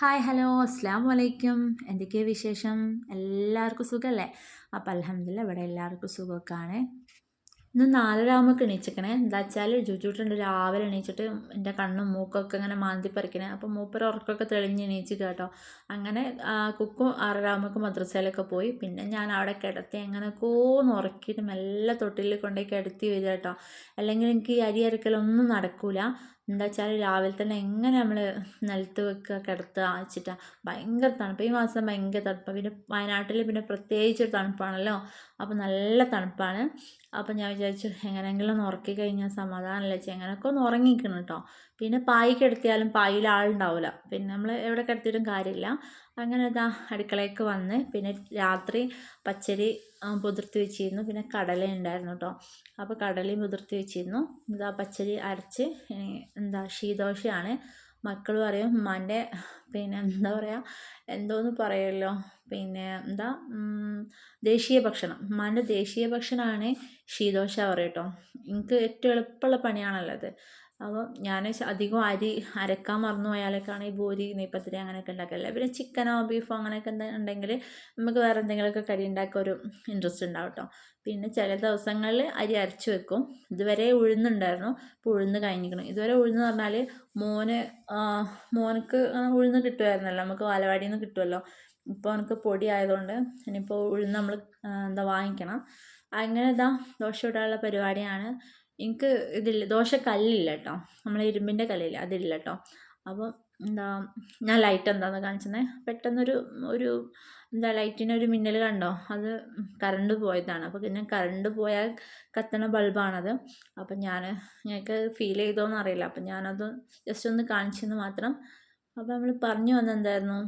Hi hello അസ്സാം വലൈക്കും എന്തൊക്കെയാണ് വിശേഷം? എല്ലാവർക്കും സുഖമല്ലേ അപ്പം അലഹമില്ല ഇവിടെ എല്ലാവർക്കും സുഖമൊക്കെയാണ്. ഇന്ന് നാലരാകുമ്പോൾ എണീച്ചിക്കണേ. എന്താ വെച്ചാൽ ജുജുട്ടുണ്ട് രാവിലെ എണീച്ചിട്ട് എന്റെ കണ്ണും മൂക്കൊക്കെ ഇങ്ങനെ മാന്തി പറിക്കണേ അപ്പോൾ മൂപ്പർ ഉറക്കമൊക്കെ തെളിഞ്ഞ് എണീച്ച് കേട്ടോ. അങ്ങനെ കുക്കും ആറരാകുമ്പോൾ മദ്രസയിലൊക്കെ പോയി. പിന്നെ ഞാൻ അവിടെ കിടത്തി അങ്ങനെയൊക്കെ ഒന്ന് ഉറക്കിയിട്ട് മെല്ലെ തൊട്ടിൽ കൊണ്ടുപോയി കിടത്തി വരിക കേട്ടോ. അല്ലെങ്കിൽ എനിക്ക് ഈ അരി അരക്കലൊന്നും നടക്കൂല. എന്താ വെച്ചാൽ രാവിലെ തന്നെ എങ്ങനെ നമ്മൾ നിലത്ത് വെക്കുക കിടത്തുക വെച്ചിട്ടാണ് ഭയങ്കര തണുപ്പ്. ഈ മാസം ഭയങ്കര തണുപ്പാണ് പിന്നെ വയനാട്ടിൽ പിന്നെ പ്രത്യേകിച്ച് തണുപ്പാണല്ലോ. അപ്പോൾ നല്ല തണുപ്പാണ്. അപ്പോൾ ഞാൻ വിചാരിച്ചു എങ്ങനെയെങ്കിലും ഒന്ന് ഉറക്കി കഴിഞ്ഞാൽ സമാധാനമല്ല വെച്ചാൽ എങ്ങനെയൊക്കെ ഒന്ന് ഉറങ്ങിക്കണം കേട്ടോ പിന്നെ പായി കിടത്തിയാലും പായിൽ ആളുണ്ടാവില്ല പിന്നെ നമ്മൾ എവിടെ കിടത്തിയിട്ടും കാര്യമില്ല. അങ്ങനെ ഇതാ അടുക്കളയ്ക്ക് വന്ന് പിന്നെ രാത്രി പച്ചരി പുതിർത്തി വെച്ചിരുന്നു. പിന്നെ കടല ഉണ്ടായിരുന്നു കേട്ടോ അപ്പോൾ കടലയും പുതിർത്തി വെച്ചിരുന്നു. ഇതാ പച്ചരി അരച്ച് എന്താ ശീതോഷയാണ്. മക്കൾ പറയും ഉമ്മാന്റെ പിന്നെ എന്താ പറയുക എന്തോന്ന് പറയുമല്ലോ പിന്നെ എന്താ ദേശീയ ഭക്ഷണം. ഉമ്മാന്റെ ദേശീയ ഭക്ഷണമാണ് ശീതോഷ പറയും കേട്ടോ എനിക്ക് ഏറ്റവും എളുപ്പമുള്ള പണിയാണല്ലോ അത്. അപ്പോൾ ഞാൻ അധികം അരി അരക്കാൻ മറന്നു പോയാലൊക്കെയാണ് ഈ ബോരി നെയ്പ്പത്തിരി അങ്ങനെയൊക്കെ ഉണ്ടാക്കാറില്ല പിന്നെ ചിക്കനോ ബീഫോ അങ്ങനെയൊക്കെ ഉണ്ടെങ്കിൽ നമുക്ക് വേറെ എന്തെങ്കിലുമൊക്കെ കറി ഉണ്ടാക്കാൻ ഒരു ഇൻട്രസ്റ്റ് ഉണ്ടാവും കേട്ടോ പിന്നെ ചില ദിവസങ്ങളിൽ അരി അരച്ച് വെക്കും. ഇതുവരെ ഉഴുന്നുണ്ടായിരുന്നു. ഇപ്പോൾ ഉഴുന്ന് കഴിഞ്ഞിരിക്കണം. ഇതുവരെ ഉഴുന്ന് പറഞ്ഞാൽ മോന് മോനക്ക് ഉഴുന്ന് കിട്ടുമായിരുന്നല്ലോ നമുക്ക് വാലവാടിയിൽ നിന്ന് കിട്ടുമല്ലോ ഇപ്പോൾ എനിക്ക് പൊടി ആയതുകൊണ്ട് ഇനിയിപ്പോൾ ഉഴുന്ന് നമ്മൾ എന്താ വാങ്ങിക്കണം. അങ്ങനെ ഇതാ ദോശ ഇടാനുള്ള പരിപാടിയാണ്. എനിക്ക് ഇതില്ല ദോശക്കല്ലില്ല കേട്ടോ നമ്മളെ ഇരുമ്പിന്റെ കല്ലില്ല അതില്ല കേട്ടോ അപ്പോൾ എന്താ ഞാൻ ലൈറ്റ് എന്താന്ന് കാണിച്ചത് പെട്ടെന്നൊരു ഒരു എന്താ ലൈറ്റിനൊരു മിന്നൽ കണ്ടോ? അത് കറണ്ട് പോയതാണ്. അപ്പോൾ പിന്നെ കറണ്ട് പോയാൽ കത്തണ ബൾബാണത്. അപ്പം ഞാൻ ഞങ്ങൾക്ക് ഫീൽ ചെയ്തോന്ന് അറിയില്ല. അപ്പം ഞാനത് ജസ്റ്റ് ഒന്ന് കാണിച്ചെന്ന് മാത്രം. അപ്പോൾ നമ്മൾ പറഞ്ഞു വന്നെന്തായിരുന്നു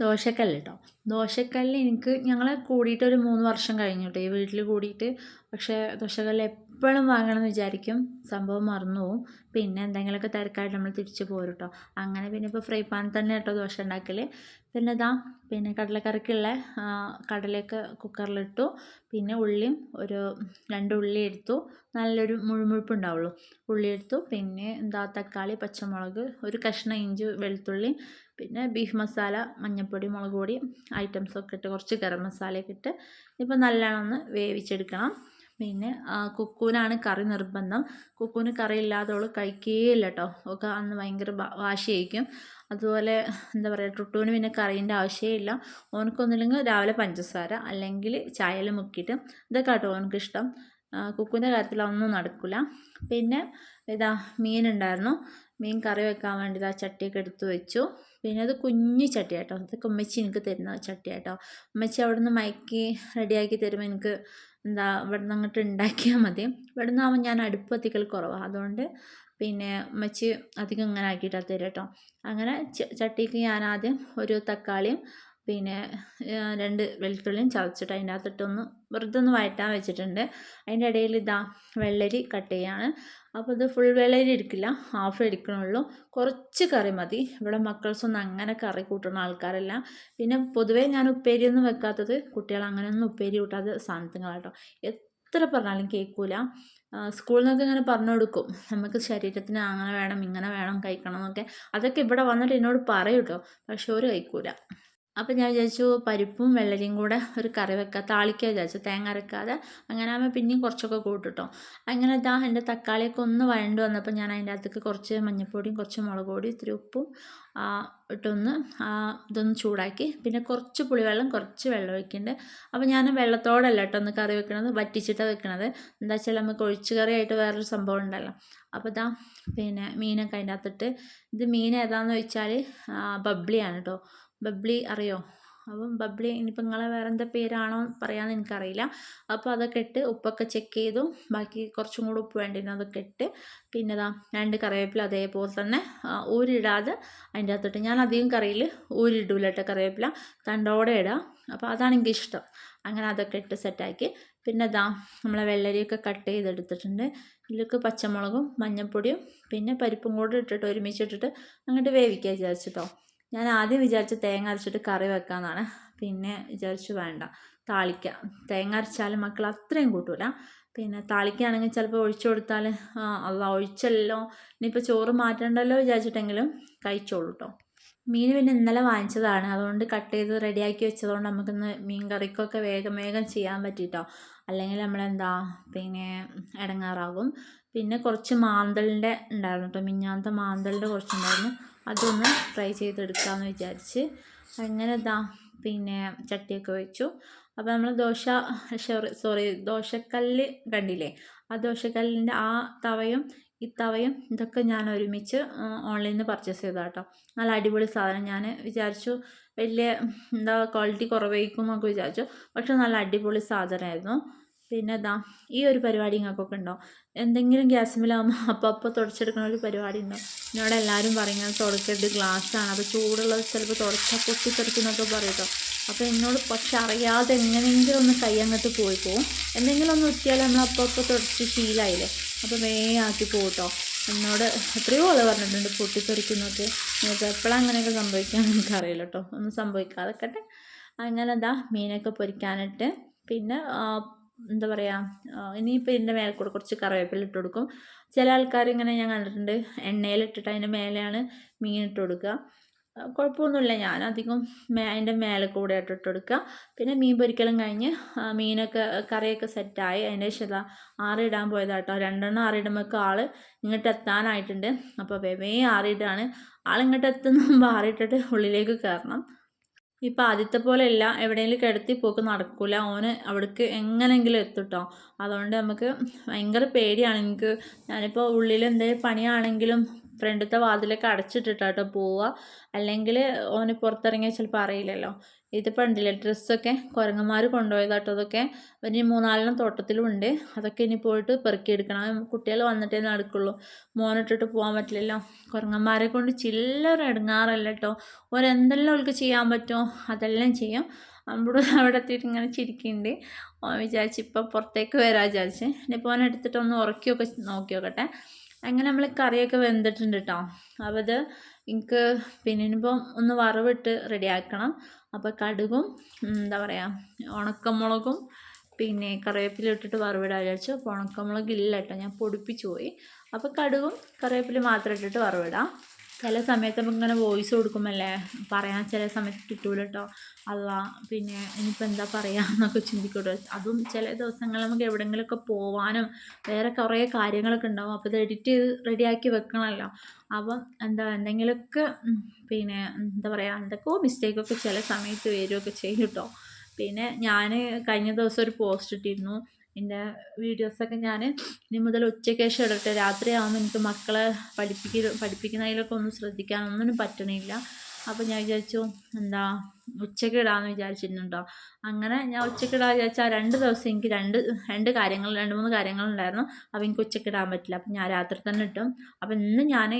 ദോശക്കല്ല് കേട്ടോ ദോശക്കല്ല് എനിക്ക് ഞങ്ങൾ കൂടിയിട്ട് ഒരു മൂന്ന് വർഷം കഴിഞ്ഞു കേട്ടോ. ഈ വീട്ടിൽ കൂടിയിട്ട്. പക്ഷേ ദോശക്കല്ല് എപ്പോഴും വാങ്ങണം എന്ന് വിചാരിക്കും. സംഭവം മറന്നു പോവും. പിന്നെ എന്തെങ്കിലുമൊക്കെ തിരക്കായിട്ട് നമ്മൾ തിരിച്ച് പോരും കേട്ടോ അങ്ങനെ പിന്നെ ഇപ്പോൾ ഫ്രൈ പാൻ തന്നെ കേട്ടോ ദോശ ഉണ്ടാക്കൽ പിന്നെ ഇതാ പിന്നെ കടലക്കറിക്കുള്ള കടലയൊക്കെ കുക്കറിലിട്ടു പിന്നെ ഉള്ളിയും ഒരു രണ്ട് ഉള്ളി എടുത്തു. നല്ലൊരു മുഴുമുഴുപ്പ് ഉണ്ടാവുള്ളൂ ഉള്ളി എടുത്തു. പിന്നെ എന്താ തക്കാളി പച്ചമുളക് ഒരു കഷ്ണം ഇഞ്ചി വെളുത്തുള്ളി പിന്നെ ബീഫ് മസാല മഞ്ഞൾപ്പൊടി മുളക് പൊടി ഐറ്റംസൊക്കെ ഇട്ട് കുറച്ച് ഗരം മസാലയൊക്കെ ഇട്ട് ഇപ്പോൾ നല്ലോണം ഒന്ന് വേവിച്ചെടുക്കണം. പിന്നെ കുക്കൂനാണ് കറി നിർബന്ധം. കുക്കൂന് കറി ഇല്ലാതെ അവൾ കഴിക്കുകയില്ല കേട്ടോ ഒക്കെ അന്ന് ഭയങ്കര വാശിയായിരിക്കും. അതുപോലെ എന്താ പറയുക ടുട്ടുവിന് പിന്നെ കറീന്റെ ആവശ്യമില്ല. ഓനക്കൊന്നില്ലെങ്കിൽ രാവിലെ പഞ്ചസാര അല്ലെങ്കിൽ ചായയിൽ മുക്കിയിട്ട്. ഇതൊക്കെ കേട്ടോ ഓനക്കിഷ്ടം. കുക്കുവിന്റെ കാര്യത്തിൽ ഒന്നും നടക്കില്ല പിന്നെ ഇതാ മീനുണ്ടായിരുന്നു. മീൻ കറി വെക്കാൻ വേണ്ടി ആ ചട്ടിയൊക്കെ എടുത്ത് വെച്ചു. പിന്നെ അത് കുഞ്ഞു ചട്ടി കേട്ടോ അതൊക്കെ ഉമ്മച്ചി എനിക്ക് തരുന്ന ചട്ടി കേട്ടോ ഉമ്മച്ചി അവിടെ നിന്ന് മയക്കി റെഡിയാക്കി തരുമ്പോൾ എനിക്ക് എന്താ ഇവിടുന്ന് അങ്ങോട്ട് ഉണ്ടാക്കിയാൽ മതി. ഇവിടുന്ന് ആകുമ്പോൾ ഞാൻ അടുപ്പ് കത്തിക്കൽ കുറവാണ് അതുകൊണ്ട് പിന്നെ ഉമ്മച്ചി അധികം ഇങ്ങനെ ആക്കിയിട്ടാണ് തരും കേട്ടോ അങ്ങനെ ചട്ടിക്ക് ഞാൻ ആദ്യം ഒരു തക്കാളിയും പിന്നെ രണ്ട് വെളുത്തുള്ളിയും ചതച്ചിട്ട് അതിന്റെ അകത്തിട്ടൊന്ന് വെറുതെ ഒന്ന് വഴറ്റാൻ വെച്ചിട്ടുണ്ട്. അതിന്റെ ഇടയിൽ ഇതാ വെള്ളരി കട്ട് ചെയ്യാണ്. അപ്പോൾ ഇത് ഫുൾ വെള്ളരി എടുക്കില്ല ഹാഫ് എടുക്കണുള്ളൂ. കുറച്ച് കറി മതി. ഇവിടെ മക്കൾസൊന്നും അങ്ങനെ കറി കൂട്ടുന്ന ആൾക്കാരല്ല. പിന്നെ പൊതുവേ ഞാൻ ഉപ്പേരിയൊന്നും വെക്കാത്തത് കുട്ടികൾ അങ്ങനെയൊന്നും ഉപ്പേരി കൂട്ടാത്ത സാധനങ്ങളാട്ടോ എത്ര പറഞ്ഞാലും കേൾക്കൂല. സ്കൂളിൽ നിന്നൊക്കെ ഇങ്ങനെ പറഞ്ഞു കൊടുക്കും. നമുക്ക് ശരീരത്തിന് അങ്ങനെ വേണം ഇങ്ങനെ വേണം കഴിക്കണം എന്നൊക്കെ. അതൊക്കെ ഇവിടെ വന്നിട്ട് എന്നോട് പറയൂട്ടോ പക്ഷെ ഒരു കഴിക്കൂല. അപ്പോൾ ഞാൻ വിചാരിച്ചു പരിപ്പും വെള്ളരിയും കൂടെ ഒരു കറി വെക്കാം താളിക്കാൻ വിചാരിച്ചു. തേങ്ങ അരക്കാതെ. അങ്ങനെ ആകുമ്പോൾ പിന്നെയും കുറച്ചൊക്കെ കൂട്ടിട്ടോ. അങ്ങനെ ഇതാ എന്റെ തക്കാളിയൊക്കെ ഒന്ന് വഴണ്ട് വന്നപ്പോൾ ഞാൻ അതിന്റെ അകത്തേക്ക് കുറച്ച് മഞ്ഞൾപ്പൊടിയും കുറച്ച് മുളക് പൊടി ഇത്തിരി ഉപ്പും ഇട്ടൊന്ന് ഇതൊന്ന് ചൂടാക്കി. പിന്നെ കുറച്ച് പുളിവെള്ളം കുറച്ച് വെള്ളം ഒഴിക്കുന്നുണ്ട് അപ്പോൾ ഞാൻ വെള്ളത്തോടല്ല കേട്ടോ ഒന്ന് കറി വെക്കണത് വറ്റിച്ചിട്ടാണ് വെക്കണത്. എന്താ വെച്ചാൽ നമുക്ക് ഒഴിച്ച് കറിയായിട്ട് വേറൊരു സംഭവം ഉണ്ടല്ലോ. അപ്പോൾ ഇതാ പിന്നെ മീനൊക്കെ അതിന്റെ അകത്തിട്ട്. ഇത് മീൻ ഏതാണെന്ന് വെച്ചാൽ ബബ്ലിയാണ് കേട്ടോ ബബ്ലി അറിയോ? അപ്പം ബബ്ലി ഇനിയിപ്പോൾ നിങ്ങളെ വേറെ എന്താ പേരാണോ പറയാമെന്ന് എനിക്കറിയില്ല. അപ്പോൾ അതൊക്കെ ഇട്ട് ഉപ്പൊക്കെ ചെക്ക് ചെയ്തു. ബാക്കി കുറച്ചും കൂടി ഉപ്പ് വേണ്ടിയിരുന്നു അതൊക്കെ ഇട്ട്. പിന്നെ ഇതാ രണ്ട് കറിവേപ്പില അതേപോലെ തന്നെ ഊരിടാതെ അതിന്റെ അകത്തിട്ട്. ഞാൻ അധികം കറിയിൽ ഊരിടൂല കേട്ടോ കറിവേപ്പില. തണ്ടോടെ ഇടാം. അപ്പോൾ അതാണ് എനിക്കിഷ്ടം അങ്ങനെ അതൊക്കെ ഇട്ട് സെറ്റാക്കി പിന്നെ ഇതാ നമ്മളെ വെള്ളരിയൊക്കെ കട്ട് ചെയ്തെടുത്തിട്ടുണ്ട്. ഇതിലേക്ക് പച്ചമുളകും മഞ്ഞൾപ്പൊടിയും പിന്നെ പരിപ്പും കൂടെ ഇട്ടിട്ട് ഒരുമിച്ചിട്ടിട്ട് അങ്ങോട്ട് വേവിക്കാൻ വിചാരിച്ചിട്ടോ. ഞാൻ ആദ്യം വിചാരിച്ച തേങ്ങ അരച്ചിട്ട് കറി വെക്കാമെന്നാണ് പിന്നെ വിചാരിച്ചു വേണ്ട താളിക്കാം. തേങ്ങ അരച്ചാലും മക്കൾ അത്രയും കൂട്ടൂല. പിന്നെ താളിക്കുകയാണെങ്കിൽ ചിലപ്പോൾ ഒഴിച്ചു കൊടുത്താൽ അല്ല ഒഴിച്ചല്ലോ. ഇനിയിപ്പോൾ ചോറ് മാറ്റണ്ടല്ലോ വിചാരിച്ചിട്ടെങ്കിലും കഴിച്ചോളൂ കേട്ടോ മീൻ പിന്നെ ഇന്നലെ വാങ്ങിച്ചതാണ്. അതുകൊണ്ട് കട്ട് ചെയ്ത് റെഡിയാക്കി വെച്ചതുകൊണ്ട് നമുക്കിന്ന് മീൻ കറിക്കൊക്കെ വേഗം വേഗം ചെയ്യാൻ പറ്റിട്ടോ. അല്ലെങ്കിൽ നമ്മളെന്താ പിന്നെ ഇടങ്ങാറാകും പിന്നെ കുറച്ച് മാന്തളിന്റെ ഉണ്ടായിരുന്നു കേട്ടോ മിഞ്ഞാന്ത മാന്തളിന്റെ കുറച്ചുണ്ടായിരുന്നു. അതൊന്ന് ഫ്രൈ ചെയ്തെടുക്കാമെന്ന് വിചാരിച്ച്. അങ്ങനെ ഇതാ പിന്നെ ചട്ടിയൊക്കെ വെച്ചു. അപ്പോൾ നമ്മൾ ദോശ സോറി ദോശക്കല്ല് കണ്ടില്ലേ? ആ ദോശക്കല്ലിന്റെ ആ തവയും ഈ തവയും ഇതൊക്കെ ഞാൻ ഒരുമിച്ച് ഓൺലൈനിൽ നിന്ന് പർച്ചേസ് ചെയ്തതാണ് കേട്ടോ നല്ല അടിപൊളി സാധനം. ഞാൻ വിചാരിച്ചു വലിയ എന്താ ക്വാളിറ്റി കുറവായിരിക്കും എന്നൊക്കെ വിചാരിച്ചു. പക്ഷെ നല്ല അടിപൊളി സാധനമായിരുന്നു പിന്നെ ഈ ഒരു പരിപാടി നിങ്ങൾക്കൊക്കെ ഉണ്ടോ? എന്തെങ്കിലും ഗ്യാസുമിലാകുമ്പോൾ അപ്പോൾ അപ്പോൾ തുടച്ചെടുക്കുന്ന ഒരു പരിപാടി ഉണ്ടോ? എന്നോട് എല്ലാവരും പറയുന്നത് തുടക്കരുത് ഗ്ലാസ്സാണ്. അത് ചൂടുള്ളത് ചിലപ്പോൾ തുടച്ചാൽ പൊട്ടിത്തെറിക്കുന്നൊക്കെ പറയട്ടോ അപ്പോൾ എന്നോട് പക്ഷെ അറിയാതെ എങ്ങനെയെങ്കിലും ഒന്ന് കൈ അങ്ങോട്ട് പോയി പോകും എന്തെങ്കിലും ഒന്ന് ഉറ്റിയാൽ നമ്മൾ അപ്പോൾ അപ്പോൾ തുടച്ച് ശീലമായില്ലേ അപ്പോൾ വേഗം ആക്കി പോകട്ടോ എന്നോട് എത്രയോ ആൾ പറഞ്ഞിട്ടുണ്ട് പൊട്ടിത്തെറിക്കുന്നൊക്കെ. നിങ്ങൾക്ക് എപ്പോഴാണ് അങ്ങനെയൊക്കെ സംഭവിക്കാൻ എനിക്കറിയില്ല കേട്ടോ ഒന്നും സംഭവിക്കാതെക്കട്ടെ അങ്ങനെ എന്താ മീനൊക്കെ പൊരിക്കാനിട്ട്. പിന്നെ എന്താ പറയുക ഇനിയിപ്പോൾ ഇതിന്റെ മേലെ കൂടെ കുറച്ച് കറിവേപ്പില ഇട്ട് കൊടുക്കും. ചില ആൾക്കാർ ഇങ്ങനെ ഞാൻ കണ്ടിട്ടുണ്ട് എണ്ണയിലിട്ടിട്ട് അതിന്റെ മേലെയാണ് മീൻ ഇട്ട് കൊടുക്കുക. കുഴപ്പമൊന്നുമില്ല ഞാൻ അധികം അതിന്റെ മേലെ കൂടെ ഇട്ട് കൊടുക്കുക. പിന്നെ മീൻ പൊരിക്കലും കഴിഞ്ഞ് മീനൊക്കെ കറിയൊക്കെ സെറ്റായി അതിന്റെ ശേഷം ആറിടാൻ പോയതാട്ടോ. രണ്ടെണ്ണം ആറിടുമ്പോഴൊക്കെ ആൾ ഇങ്ങോട്ട് എത്താനായിട്ടുണ്ട്. അപ്പോൾ വേവേ ആറിയിട്ടാണ് ആളിങ്ങോട്ട് എത്തുന്ന മുമ്പ് ആറിയിട്ടിട്ട് ഉള്ളിലേക്ക് കയറണം ഇപ്പം ആദ്യത്തെ പോലെയല്ല എവിടെയെങ്കിലും കിടത്തി പോക്ക് നടക്കില്ല ഓന് അവിടേക്ക് എങ്ങനെയെങ്കിലും എത്തുട്ടോ. അതുകൊണ്ട് നമുക്ക് ഭയങ്കര പേടിയാണ്. എനിക്ക് ഞാനിപ്പോൾ ഉള്ളിൽ എന്തെങ്കിലും പണിയാണെങ്കിലും ഫ്രണ്ടത്തെ വാതിലൊക്കെ അടച്ചിട്ടിട്ടാട്ടോ പോവുക. അല്ലെങ്കിൽ ഓന് പുറത്തിറങ്ങിയാൽ ചിലപ്പോൾ അറിയില്ലല്ലോ. ഇതിപ്പോൾ പണ്ടില്ല ഡ്രസ്സൊക്കെ കുരങ്ങന്മാർ കൊണ്ടുപോയതാട്ടോ അതൊക്കെ. ഇനി മൂന്നാലെണ്ണം തോട്ടത്തിലുമുണ്ട് അതൊക്കെ ഇനി പോയിട്ട് പെറുക്കിയെടുക്കണം. കുട്ടികൾ വന്നിട്ടേ നടക്കുള്ളൂ. മോനിട്ടിട്ട് പോകാൻ പറ്റില്ലല്ലോ. കുരങ്ങന്മാരെ കൊണ്ട് ചില്ലറ ഇടങ്ങാറല്ല കേട്ടോ ഓരെന്തെല്ലാം അവൾക്ക് ചെയ്യാൻ പറ്റുമോ അതെല്ലാം ചെയ്യും. നമ്മുടെ അവിടെ എത്തിയിട്ട് ഇങ്ങനെ ചിരിക്കുന്നുണ്ട്. വിചാരിച്ച് ഇപ്പം പുറത്തേക്ക് വരാ വിചാരിച്ച്. ഇനിയിപ്പോൾ ഓൻ എടുത്തിട്ട് ഒന്ന് ഉറക്കിയൊക്കെ നോക്കി നോക്കട്ടെ അങ്ങനെ നമ്മൾ കറിയൊക്കെ വെന്തിട്ടുണ്ട് കേട്ടോ അപ്പോൾ എനിക്ക് പിന്നെ ഒന്ന് വറവിട്ട് റെഡിയാക്കണം അപ്പോൾ കടുകും എന്താ പറയുക ഉണക്കമുളകും പിന്നെ കറിവേപ്പില ഇട്ടിട്ട് വറവിടാൻ വിചാരിച്ചു. അപ്പോൾ ഉണക്കമുളക് ഇല്ല കേട്ടോ ഞാൻ പൊടിപ്പിച്ചു പോയി. അപ്പോൾ കടുകും കറിവേപ്പില മാത്രം ഇട്ടിട്ട് വറവിടാം. ചില സമയത്ത് നമുക്ക് ഇങ്ങനെ വോയിസ് കൊടുക്കുമല്ലേ പറയാൻ ചില സമയത്ത് കിട്ടൂല കേട്ടോ അല്ല പിന്നെ ഇനിയിപ്പോൾ എന്താ പറയുക എന്നൊക്കെ ചിന്തിക്കട്ടോ അതും ചില ദിവസങ്ങളിൽ നമുക്ക് എവിടെയെങ്കിലുമൊക്കെ പോവാനും വേറെ കുറേ കാര്യങ്ങളൊക്കെ ഉണ്ടാവും. അപ്പോൾ ഇത് എഡിറ്റ് ചെയ്ത് റെഡിയാക്കി വെക്കണമല്ലോ. അപ്പം എന്താ എന്തെങ്കിലുമൊക്കെ പിന്നെ എന്താ പറയുക എന്തൊക്കെയോ മിസ്റ്റേക്കൊക്കെ ചില സമയത്ത് വരികയൊക്കെ ചെയ്യും കേട്ടോ പിന്നെ ഞാൻ കഴിഞ്ഞ ദിവസം ഒരു പോസ്റ്റ് ഇട്ടിരുന്നു. എന്റെ വീഡിയോസൊക്കെ ഞാൻ ഇനി മുതൽ ഉച്ചയ്ക്ക് ശേഷം ഇടട്ടെ. രാത്രിയാകുമ്പോൾ എനിക്ക് മക്കളെ പഠിപ്പിക്ക പഠിപ്പിക്കുന്നതിലൊക്കെ ഒന്നും ശ്രദ്ധിക്കാനൊന്നും പറ്റണില്ല. അപ്പോൾ ഞാൻ വിചാരിച്ചു എന്താ ഉച്ചയ്ക്ക് ഇടാമെന്ന് വിചാരിച്ചിരുന്നുണ്ടോ അങ്ങനെ ഞാൻ ഉച്ചയ്ക്ക് ഇടാൻ വിചാരിച്ചാൽ രണ്ട് ദിവസം എനിക്ക് രണ്ട് രണ്ട് കാര്യങ്ങൾ രണ്ട് മൂന്ന് കാര്യങ്ങളുണ്ടായിരുന്നു. അപ്പോൾ എനിക്ക് ഉച്ചയ്ക്ക് ഇടാൻ പറ്റില്ല. അപ്പം ഞാൻ രാത്രി തന്നെ ഇട്ടും. അപ്പോൾ ഇന്ന് ഞാൻ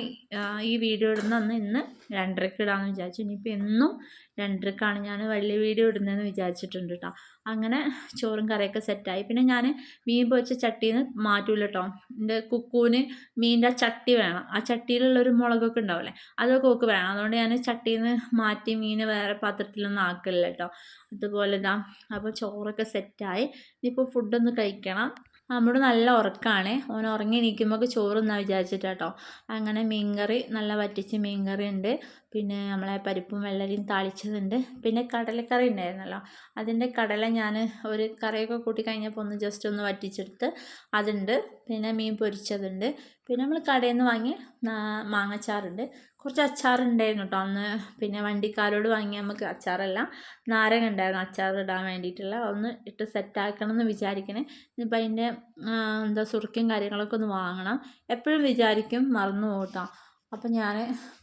ഈ വീഡിയോ ഇടുന്ന അന്ന് ഇന്ന് രണ്ടരയ്ക്ക് ഇടാമെന്ന് വിചാരിച്ചു. ഇനിയിപ്പോൾ എന്നും രണ്ടരക്കാണ് ഞാൻ വലിയ വീഡിയോ ഇടുന്നതെന്ന് വിചാരിച്ചിട്ടുണ്ട് കേട്ടോ അങ്ങനെ ചോറും കറിയൊക്കെ സെറ്റായി. പിന്നെ ഞാൻ മീൻ പൊച്ച ചട്ടിയിൽ നിന്ന് മാറ്റൂല കേട്ടോ എന്റെ കുക്കൂന് മീനിന്റെ ആ ചട്ടി വേണം. ആ ചട്ടിയിലുള്ളൊരു മുളകൊക്കെ ഉണ്ടാവില്ലേ അതൊക്കെ ഒക്കെ വേണം. അതുകൊണ്ട് ഞാൻ ചട്ടിയിൽ നിന്ന് മാറ്റി മീൻ വേറെ പാത്രത്തിലൊന്നും ആക്കില്ല കേട്ടോ അതുപോലെ ഇതാ അപ്പോൾ ചോറൊക്കെ സെറ്റായി ഇനിയിപ്പോൾ ഫുഡൊന്ന് കഴിക്കണം. നമ്മുടെ നല്ല ഉറക്കമാണ് ഓൻ ഉറങ്ങി നിൽക്കുമ്പോൾ ചോറ് തിന്നാൻ വിചാരിച്ചിട്ടാട്ടോ അങ്ങനെ മീൻകറി നല്ല വറ്റിച്ച് മീൻകറി ഉണ്ട് പിന്നെ നമ്മളെ പരിപ്പും വെള്ളരിയും താളിച്ചതുണ്ട്. പിന്നെ കടലക്കറി ഉണ്ടായിരുന്നല്ലോ അതിന്റെ കടല ഞാൻ ഒരു കറിയൊക്കെ കൂട്ടി കഴിഞ്ഞപ്പോൾ ഒന്ന് ജസ്റ്റ് ഒന്ന് വറ്റിച്ചെടുത്ത് അതുണ്ട്. പിന്നെ മീൻ പൊരിച്ചതുണ്ട്. പിന്നെ നമ്മൾ കടയിൽ നിന്ന് വാങ്ങി മാങ്ങച്ചാറുണ്ട്. കുറച്ച് അച്ചാറുണ്ടായിരുന്നു കേട്ടോ. അന്ന് പിന്നെ വണ്ടിക്കാരോട് വാങ്ങിയ നമുക്ക് അച്ചാറല്ല. നാരങ്ങ ഉണ്ടായിരുന്നു അച്ചാർ ഇടാൻ വേണ്ടിയിട്ടുള്ള. ഒന്ന് ഇട്ട് സെറ്റാക്കണം എന്ന് വിചാരിക്കണേ. ഇനിയിപ്പോൾ അതിന്റെ എന്താ സുറുക്കും കാര്യങ്ങളൊക്കെ ഒന്ന് വാങ്ങണം. എപ്പോഴും വിചാരിക്കും മറന്നു പോകട്ടോ അപ്പോൾ ഞാൻ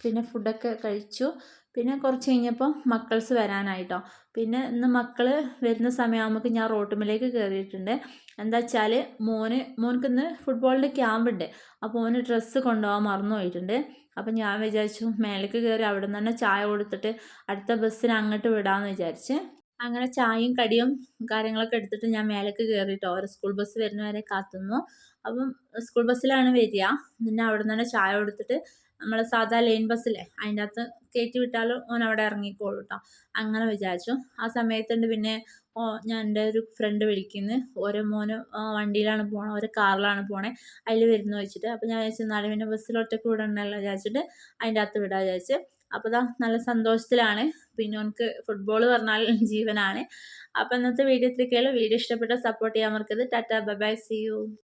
പിന്നെ ഫുഡൊക്കെ കഴിച്ചു. പിന്നെ കുറച്ച് കഴിഞ്ഞപ്പോൾ മക്കൾസ് വരാനായിട്ടോ പിന്നെ ഇന്ന് മക്കൾ വരുന്ന സമയമാകുമ്പോൾ ഞാൻ റോട്ടുമിലേക്ക് കയറിയിട്ടുണ്ട് എന്താ വെച്ചാൽ മോന് മോനക്ക് ഇന്ന് ഫുട്ബോളിന്റെ ക്യാമ്പുണ്ട് അപ്പോൾ മോന് ഡ്രസ്സ് കൊണ്ടുപോകാൻ മറന്നു പോയിട്ടുണ്ട്. അപ്പം ഞാൻ വിചാരിച്ചു മേലേക്ക് കയറി അവിടെ നിന്ന് തന്നെ ചായ കൊടുത്തിട്ട് അടുത്ത ബസ്സിന് അങ്ങോട്ട് വിടാമെന്ന് വിചാരിച്ച് അങ്ങനെ ചായയും കടിയും കാര്യങ്ങളൊക്കെ എടുത്തിട്ട് ഞാൻ മേലേക്ക് കയറിയിട്ടോ ഒരു സ്കൂൾ ബസ് വരുന്നവരെ കാത്തുന്നു. അപ്പം സ്കൂൾ ബസ്സിലാണ് വരിക. പിന്നെ അവിടെ നിന്ന് തന്നെ ചായ കൊടുത്തിട്ട് നമ്മൾ സാധാ ലൈൻ ബസ്സില്ലേ അതിന്റെ അകത്ത് കയറ്റി വിട്ടാലും ഓൻ അവിടെ ഇറങ്ങിക്കോളൂ കേട്ടോ അങ്ങനെ വിചാരിച്ചു. ആ സമയത്തുണ്ട് പിന്നെ ഓ ഞാൻ എന്റെ ഒരു ഫ്രണ്ട് വിളിക്കുന്നു. ഓരോ മോന് വണ്ടിയിലാണ് പോണത് ഓരോ കാറിലാണ് പോണത് അതിൽ വരുന്നു വെച്ചിട്ട് അപ്പോൾ ഞാൻ വിചാരിച്ചു എന്നാലും പിന്നെ ബസ്സിൽ ഒറ്റയ്ക്ക് വിടണമല്ലോ വിചാരിച്ചിട്ട് അതിന്റെ അകത്ത് വിടാൻ വിചാരിച്ച്. അപ്പോൾ ഇതാ നല്ല സന്തോഷത്തിലാണ്. പിന്നെ എനിക്ക് ഫുട്ബോൾ പറഞ്ഞാൽ ജീവനാണ്. അപ്പോൾ ഇന്നത്തെ വീഡിയോ ഇത്രയൊക്കെയുള്ളൂ വീഡിയോ ഇഷ്ടപ്പെട്ട സപ്പോർട്ട് ചെയ്യാൻ മറക്കരുത്. Tata bye bye see you